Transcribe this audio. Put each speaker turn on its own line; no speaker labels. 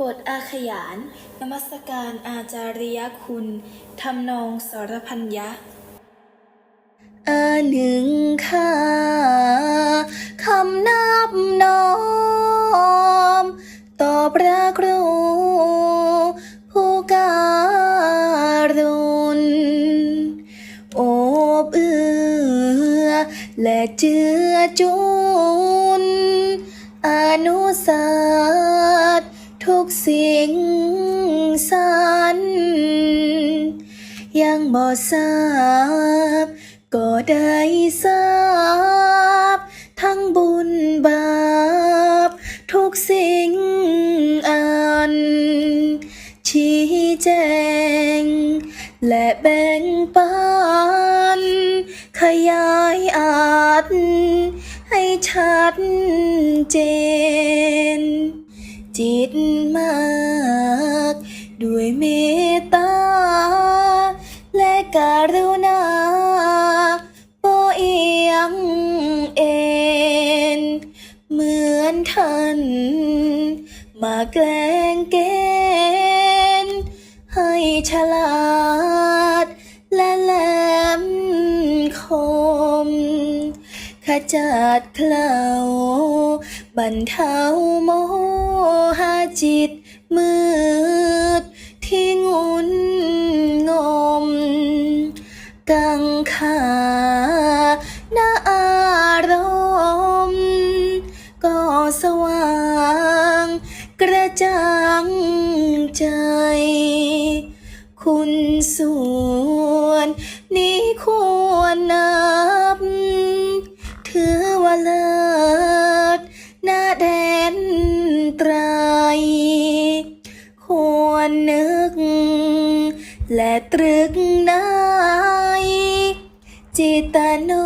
บทอาขยาน นมัสการอาจาริยคุณทำนองสรพัญญะ
อาหนึ่งค่าคำนับน้อม ต่อพระครูผู้การุณโอบเอื้อและเจือจุนอนุสา กสิ่งสรรยังบ่ทราบ ก็ได้ทราบ ทั้งบุญบาป ทุกสิ่งอัน ชี้แจง และแบ่งปัน ขยายอาจให้ชัดเจน จิตมาก ด้วยเมตตา และการุณาโปเอียงเอ็น เหมือนท่านมาแกล้งเกณฑ์ให้ฉลาด และแหลมคม ขจัดเคลาบรรเทามหะ จิตมืดที่งุนงม กังขาหน้าอารมณ์ก็สว่าง กระจ่างใจ คุณส่วนนี้ควรนับ ถือว่าเลิ และตรึกในจิตนุ